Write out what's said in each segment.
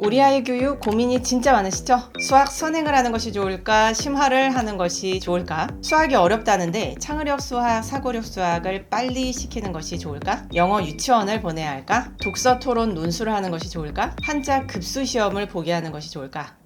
우리 아이 교육 고민이 진짜 많으시죠? 수학 선행을 하는 것이 좋을까? 심화를 하는 것이 좋을까? 수학이 어렵다는데 창의력 수학, 사고력 수학을 빨리 시키는 것이 좋을까? 영어 유치원을 보내야 할까? 독서 토론 논술을 하는 것이 좋을까? 한자 급수 시험을 보게 하는 것이 좋을까?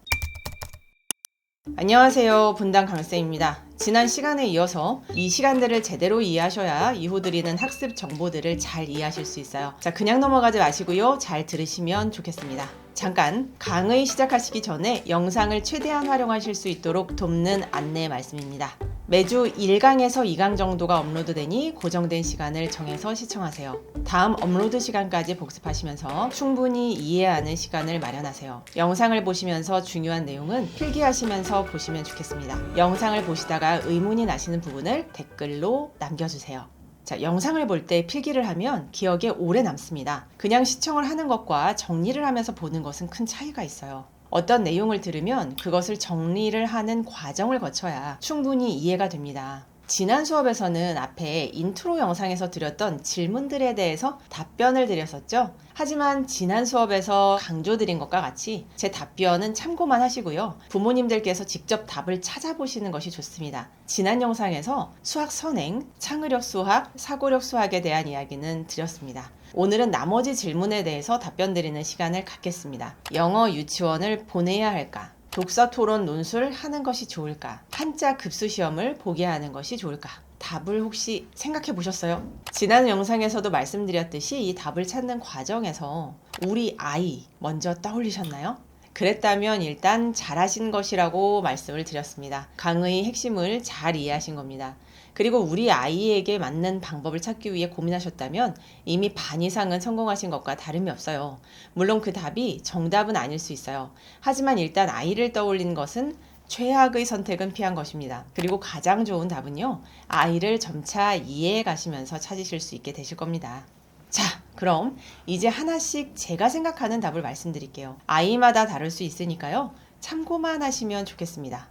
안녕하세요. 분당 강쌤입니다. 지난 시간에 이어서 이 시간들을 제대로 이해하셔야 이후 드리는 학습 정보들을 잘 이해하실 수 있어요. 자, 그냥 넘어가지 마시고요. 잘 들으시면 좋겠습니다. 잠깐 강의 시작하시기 전에 영상을 최대한 활용하실 수 있도록 돕는 안내 말씀입니다. 매주 1강에서 2강 정도가 업로드되니 고정된 시간을 정해서 시청하세요. 다음 업로드 시간까지 복습하시면서 충분히 이해하는 시간을 마련하세요. 영상을 보시면서 중요한 내용은 필기하시면서 보시면 좋겠습니다. 영상을 보시다가 의문이 나시는 부분을 댓글로 남겨주세요. 자, 영상을 볼 때 필기를 하면 기억에 오래 남습니다. 그냥 시청을 하는 것과 정리를 하면서 보는 것은 큰 차이가 있어요. 어떤 내용을 들으면 그것을 정리를 하는 과정을 거쳐야 충분히 이해가 됩니다. 지난 수업에서는 앞에 인트로 영상에서 드렸던 질문들에 대해서 답변을 드렸었죠. 하지만 지난 수업에서 강조드린 것과 같이 제 답변은 참고만 하시고요. 부모님들께서 직접 답을 찾아보시는 것이 좋습니다. 지난 영상에서 수학 선행, 창의력 수학, 사고력 수학에 대한 이야기는 드렸습니다. 오늘은 나머지 질문에 대해서 답변 드리는 시간을 갖겠습니다. 영어 유치원을 보내야 할까? 독서 토론 논술 하는 것이 좋을까? 한자 급수 시험을 보게 하는 것이 좋을까? 답을 혹시 생각해 보셨어요? 지난 영상에서도 말씀드렸듯이 이 답을 찾는 과정에서 우리 아이 먼저 떠올리셨나요? 그랬다면 일단 잘하신 것이라고 말씀을 드렸습니다. 강의 핵심을 잘 이해하신 겁니다. 그리고 우리 아이에게 맞는 방법을 찾기 위해 고민하셨다면 이미 반 이상은 성공하신 것과 다름이 없어요. 물론 그 답이 정답은 아닐 수 있어요. 하지만 일단 아이를 떠올린 것은 최악의 선택은 피한 것입니다. 그리고 가장 좋은 답은요, 아이를 점차 이해해 가시면서 찾으실 수 있게 되실 겁니다. 자, 그럼 이제 하나씩 제가 생각하는 답을 말씀드릴게요. 아이마다 다를 수 있으니까요, 참고만 하시면 좋겠습니다.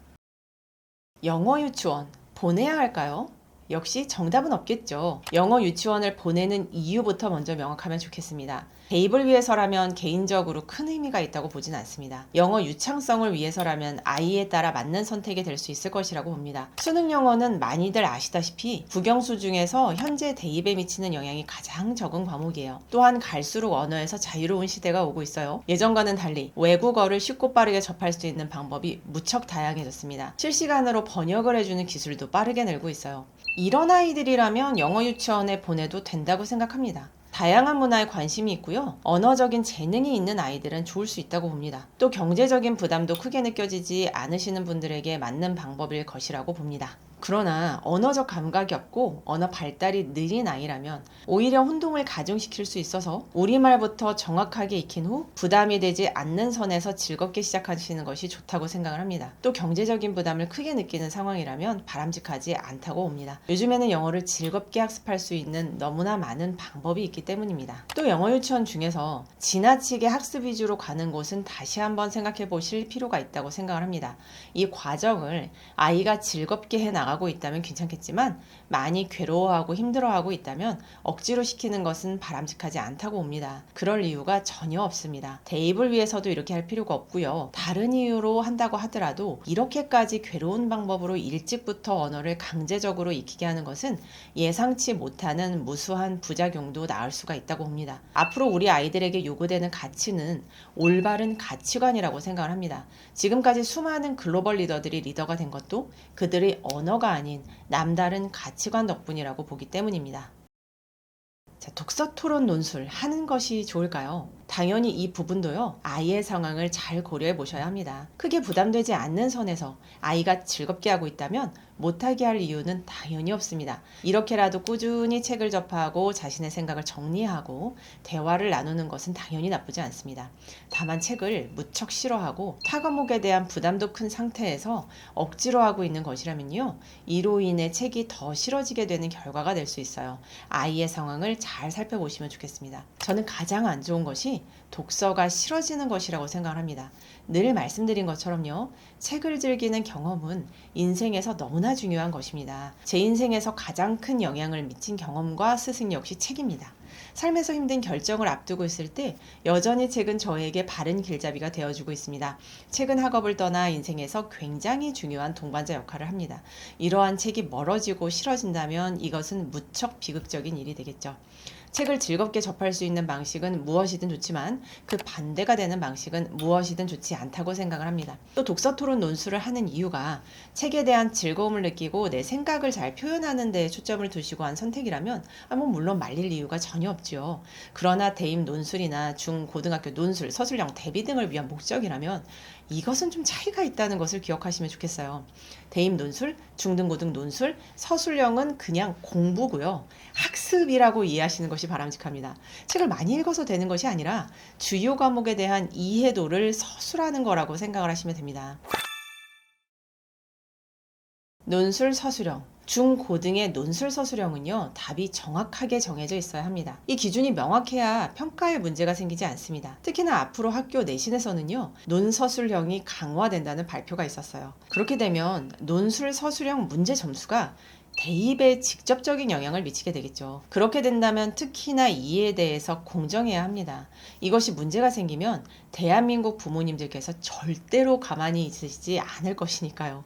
영어 유치원 보내야 할까요? 역시 정답은 없겠죠. 영어 유치원을 보내는 이유부터 먼저 명확하면 좋겠습니다. 대입을 위해서라면 개인적으로 큰 의미가 있다고 보진 않습니다. 영어 유창성을 위해서라면 아이에 따라 맞는 선택이 될 수 있을 것이라고 봅니다. 수능 영어는 많이들 아시다시피 국영수 중에서 현재 대입에 미치는 영향이 가장 적은 과목이에요. 또한 갈수록 언어에서 자유로운 시대가 오고 있어요. 예전과는 달리 외국어를 쉽고 빠르게 접할 수 있는 방법이 무척 다양해졌습니다. 실시간으로 번역을 해주는 기술도 빠르게 늘고 있어요. 이런 아이들이라면 영어 유치원에 보내도 된다고 생각합니다. 다양한 문화에 관심이 있고요. 언어적인 재능이 있는 아이들은 좋을 수 있다고 봅니다. 또 경제적인 부담도 크게 느껴지지 않으시는 분들에게 맞는 방법일 것이라고 봅니다. 그러나 언어적 감각이 없고 언어 발달이 느린 아이라면 오히려 혼동을 가중시킬 수 있어서 우리말부터 정확하게 익힌 후 부담이 되지 않는 선에서 즐겁게 시작하시는 것이 좋다고 생각을 합니다. 또 경제적인 부담을 크게 느끼는 상황이라면 바람직하지 않다고 봅니다. 요즘에는 영어를 즐겁게 학습할 수 있는 너무나 많은 방법이 있기 때문입니다. 또 영어 유치원 중에서 지나치게 학습 위주로 가는 곳은 다시 한번 생각해 보실 필요가 있다고 생각을 합니다. 이 과정을 아이가 즐겁게 해 나가 나가고 있다면 괜찮겠지만 많이 괴로워하고 힘들어하고 있다면 억지로 시키는 것은 바람직하지 않다고 봅니다. 그럴 이유가 전혀 없습니다. 대입을 위해서도 이렇게 할 필요가 없고요. 다른 이유로 한다고 하더라도 이렇게까지 괴로운 방법으로 일찍부터 언어를 강제적으로 익히게 하는 것은 예상치 못하는 무수한 부작용도 나올 수가 있다고 봅니다. 앞으로 우리 아이들에게 요구되는 가치는 올바른 가치관이라고 생각을 합니다. 지금까지 수많은 글로벌 리더들이 리더가 된 것도 그들의 언어 언어가 아닌 남다른 가치관 덕분이라고 보기 때문입니다. 자, 독서 토론 논술 하는 것이 좋을까요? 당연히 이 부분도요, 아이의 상황을 잘 고려해 보셔야 합니다. 크게 부담되지 않는 선에서 아이가 즐겁게 하고 있다면 못하게 할 이유는 당연히 없습니다. 이렇게라도 꾸준히 책을 접하고 자신의 생각을 정리하고 대화를 나누는 것은 당연히 나쁘지 않습니다. 다만 책을 무척 싫어하고 타 과목에 대한 부담도 큰 상태에서 억지로 하고 있는 것이라면요. 이로 인해 책이 더 싫어지게 되는 결과가 될 수 있어요. 아이의 상황을 잘 살펴보시면 좋겠습니다. 저는 가장 안 좋은 것이 독서가 싫어지는 것이라고 생각을 합니다. 늘 말씀드린 것처럼요. 책을 즐기는 경험은 인생에서 너무나 중요한 것입니다. 제 인생에서 가장 큰 영향을 미친 경험과 스승 역시 책입니다. 삶에서 힘든 결정을 앞두고 있을 때 여전히 책은 저에게 바른 길잡이가 되어주고 있습니다. 책은 학업을 떠나 인생에서 굉장히 중요한 동반자 역할을 합니다. 이러한 책이 멀어지고 싫어진다면 이것은 무척 비극적인 일이 되겠죠. 책을 즐겁게 접할 수 있는 방식은 무엇이든 좋지만 그 반대가 되는 방식은 무엇이든 좋지 않다고 생각을 합니다. 또 독서 토론 논술을 하는 이유가 책에 대한 즐거움을 느끼고 내 생각을 잘 표현하는 데 초점을 두시고 한 선택이라면 아, 뭐 물론 말릴 이유가 전혀 없죠. 그러나 대입 논술이나 중 고등학교 논술, 서술형 대비 등을 위한 목적이라면 이것은 좀 차이가 있다는 것을 기억하시면 좋겠어요. 대입 논술, 중등고등 논술, 서술형은 그냥 공부고요. 학습이라고 이해하시는 것이 바람직합니다. 책을 많이 읽어서 되는 것이 아니라 주요 과목에 대한 이해도를 서술하는 거라고 생각을 하시면 됩니다. 논술 서술형. 중고등의 논술 서술형은요, 답이 정확하게 정해져 있어야 합니다. 이 기준이 명확해야 평가에 문제가 생기지 않습니다. 특히나 앞으로 학교 내신에서는요, 논서술형이 강화된다는 발표가 있었어요. 그렇게 되면 논술 서술형 문제 점수가 대입에 직접적인 영향을 미치게 되겠죠. 그렇게 된다면 특히나 이에 대해서 공정해야 합니다. 이것이 문제가 생기면 대한민국 부모님들께서 절대로 가만히 있으시지 않을 것이니까요.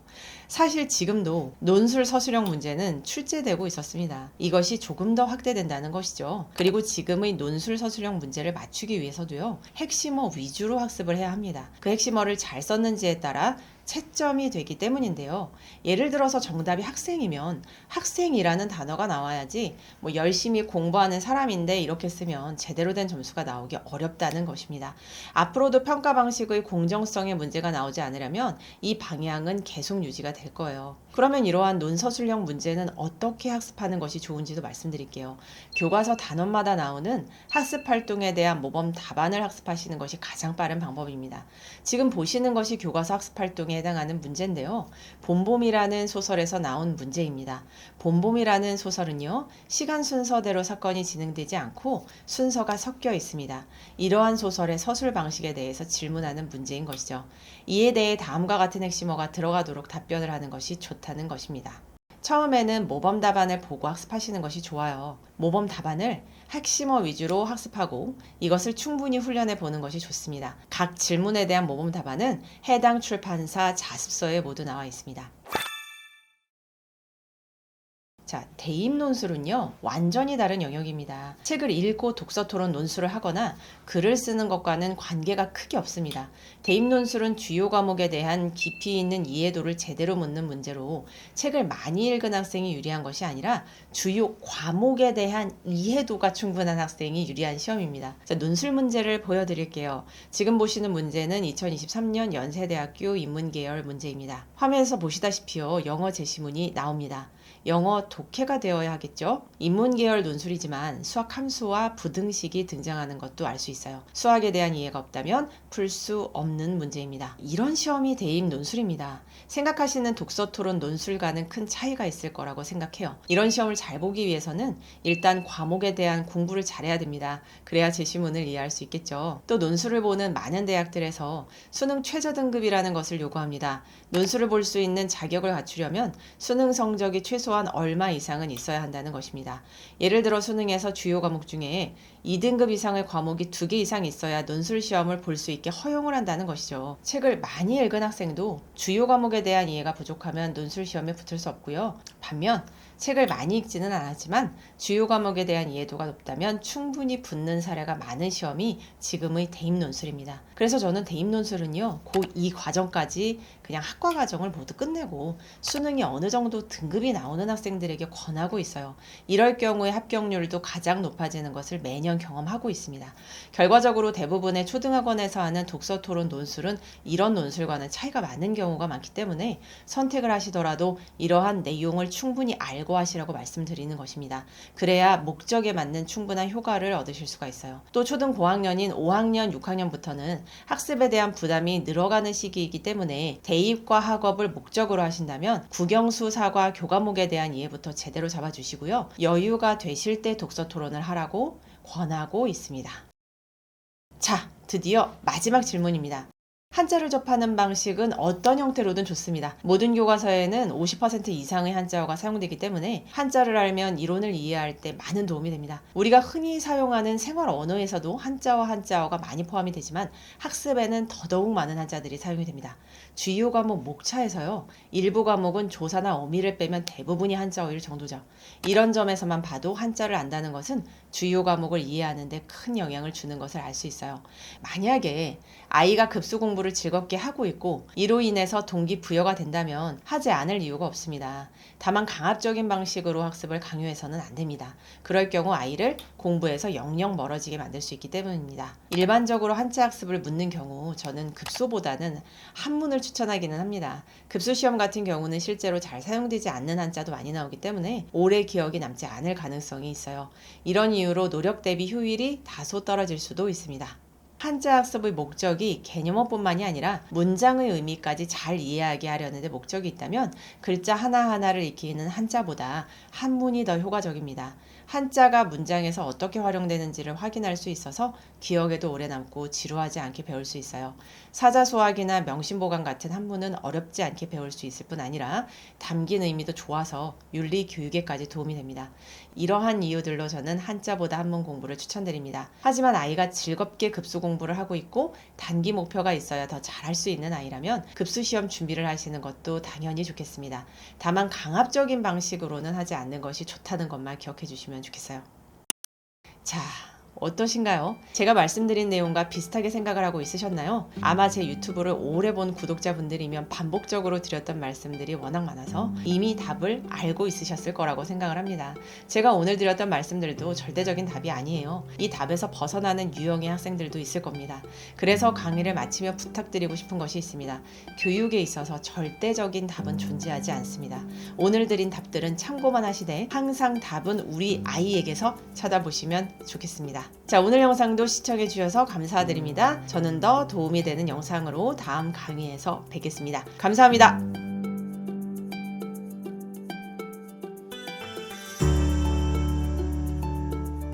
사실 지금도 논술 서술형 문제는 출제되고 있었습니다. 이것이 조금 더 확대된다는 것이죠. 그리고 지금의 논술 서술형 문제를 맞추기 위해서도요, 핵심어 위주로 학습을 해야 합니다. 그 핵심어를 잘 썼는지에 따라 채점이 되기 때문인데요. 예를 들어서 정답이 학생이면 학생이라는 단어가 나와야지 뭐 열심히 공부하는 사람인데 이렇게 쓰면 제대로 된 점수가 나오기 어렵다는 것입니다. 앞으로도 평가 방식의 공정성에 문제가 나오지 않으려면 이 방향은 계속 유지가 될 거예요. 그러면 이러한 논서술형 문제는 어떻게 학습하는 것이 좋은지도 말씀드릴게요. 교과서 단원마다 나오는 학습 활동에 대한 모범 답안을 학습하시는 것이 가장 빠른 방법입니다. 지금 보시는 것이 교과서 학습 활동에 해당하는 문제인데요. 봄봄이라는 소설에서 나온 문제입니다. 봄봄이라는 소설은요, 시간 순서대로 사건이 진행되지 않고 순서가 섞여 있습니다. 이러한 소설의 서술 방식에 대해서 질문하는 문제인 것이죠. 이에 대해 다음과 같은 핵심어가 들어가도록 답변을 하는 것이 좋다는 것입니다. 처음에는 모범 답안을 보고 학습하시는 것이 좋아요. 모범 답안을 핵심어 위주로 학습하고 이것을 충분히 훈련해 보는 것이 좋습니다. 각 질문에 대한 모범 답안은 해당 출판사 자습서에 모두 나와 있습니다. 자, 대입 논술은요, 완전히 다른 영역입니다. 책을 읽고 독서 토론 논술을 하거나 글을 쓰는 것과는 관계가 크게 없습니다. 대입 논술은 주요 과목에 대한 깊이 있는 이해도를 제대로 묻는 문제로 책을 많이 읽은 학생이 유리한 것이 아니라 주요 과목에 대한 이해도가 충분한 학생이 유리한 시험입니다. 자, 논술 문제를 보여드릴게요. 지금 보시는 문제는 2023년 연세대학교 인문계열 문제입니다. 화면에서 보시다시피요, 영어 제시문이 나옵니다. 영어 독해가 되어야 하겠죠. 인문 계열 논술이지만 수학 함수와 부등식이 등장하는 것도 알 수 있어요. 수학에 대한 이해가 없다면 풀 수 없는 문제입니다. 이런 시험이 대입 논술입니다. 생각하시는 독서 토론 논술과는 큰 차이가 있을 거라고 생각해요. 이런 시험을 잘 보기 위해서는 일단 과목에 대한 공부를 잘해야 됩니다. 그래야 제시문을 이해할 수 있겠죠. 또 논술을 보는 많은 대학들에서 수능 최저 등급이라는 것을 요구합니다. 논술을 볼 수 있는 자격을 갖추려면 수능 성적이 최소한 얼마 이상은 있어야 한다는 것입니다. 예를 들어 수능에서 주요 과목 중에 2등급 이상의 과목이 2개 이상 있어야 논술 시험을 볼 수 있게 허용을 한다는 것이죠. 책을 많이 읽은 학생도 주요 과목에 대한 이해가 부족하면 논술 시험에 붙을 수 없고요. 반면 책을 많이 읽지는 않았지만 주요 과목에 대한 이해도가 높다면 충분히 붙는 사례가 많은 시험이 지금의 대입 논술입니다. 그래서 저는 대입 논술은요, 고2 과정까지 그냥 학과 과정을 모두 끝내고 수능이 어느 정도 등급이 나오는 학생들에게 권하고 있어요. 이럴 경우에 합격률도 가장 높아지는 것을 매년 경험하고 있습니다. 결과적으로 대부분의 초등학원에서 하는 독서 토론 논술은 이런 논술과는 차이가 많은 경우가 많기 때문에 선택을 하시더라도 이러한 내용을 충분히 알고 하시라고 말씀드리는 것입니다. 그래야 목적에 맞는 충분한 효과를 얻으실 수가 있어요. 또 초등 고학년인 5학년, 6학년부터는 학습에 대한 부담이 늘어가는 시기이기 때문에 대입과 학업을 목적으로 하신다면 국영수 사과 교과목에 대한 이해부터 제대로 잡아주시고요. 여유가 되실 때 독서 토론을 하라고 권하고 있습니다. 자, 드디어 마지막 질문입니다. 한자를 접하는 방식은 어떤 형태로든 좋습니다. 모든 교과서에는 50% 이상의 한자어가 사용되기 때문에 한자를 알면 이론을 이해할 때 많은 도움이 됩니다. 우리가 흔히 사용하는 생활 언어에서도 한자와 한자어가 많이 포함이 되지만 학습에는 더더욱 많은 한자들이 사용이 됩니다. 주요 과목 목차에서요. 일부 과목은 조사나 어미를 빼면 대부분이 한자어일 정도죠. 이런 점에서만 봐도 한자를 안다는 것은 주요 과목을 이해하는 데 큰 영향을 주는 것을 알 수 있어요. 만약에 아이가 급수 공부를 즐겁게 하고 있고 이로 인해서 동기 부여가 된다면 하지 않을 이유가 없습니다. 다만 강압적인 방식으로 학습을 강요해서는 안 됩니다. 그럴 경우 아이를 공부에서 영영 멀어지게 만들 수 있기 때문입니다. 일반적으로 한자 학습을 묻는 경우 저는 급소보다는 한문을 추천하기는 합니다. 급수 시험 같은 경우는 실제로 잘 사용되지 않는 한자도 많이 나오기 때문에 오래 기억이 남지 않을 가능성이 있어요. 이런 이유 로 노력 대비 효율이 다소 떨어질 수도 있습니다. 한자 학습의 목적이 개념어뿐만이 아니라 문장의 의미까지 잘 이해하게 하려는 데 목적이 있다면 글자 하나하나를 익히는 한자보다 한문이 더 효과적입니다. 한자가 문장에서 어떻게 활용되는지를 확인할 수 있어서 기억에도 오래 남고 지루하지 않게 배울 수 있어요. 사자소학이나 명심보감 같은 한문은 어렵지 않게 배울 수 있을 뿐 아니라 담긴 의미도 좋아서 윤리 교육에까지 도움이 됩니다. 이러한 이유들로 저는 한자보다 한문 공부를 추천드립니다. 하지만 아이가 즐겁게 급수 공부를 하고 있고 단기 목표가 있어야 더 잘할 수 있는 아이라면 급수 시험 준비를 하시는 것도 당연히 좋겠습니다. 다만 강압적인 방식으로는 하지 않는 것이 좋다는 것만 기억해 주시면 좋겠어요. 자, 어떠신가요? 제가 말씀드린 내용과 비슷하게 생각을 하고 있으셨나요? 아마 제 유튜브를 오래 본 구독자분들이면 반복적으로 드렸던 말씀들이 워낙 많아서 이미 답을 알고 있으셨을 거라고 생각을 합니다. 제가 오늘 드렸던 말씀들도 절대적인 답이 아니에요. 이 답에서 벗어나는 유형의 학생들도 있을 겁니다. 그래서 강의를 마치며 부탁드리고 싶은 것이 있습니다. 교육에 있어서 절대적인 답은 존재하지 않습니다. 오늘 드린 답들은 참고만 하시되 항상 답은 우리 아이에게서 찾아보시면 좋겠 자, 오늘 영상도 시청해 주셔서 감사드립니다. 저는 더 도움이 되는 영상으로 다음 강의에서 뵙겠습니다. 감사합니다.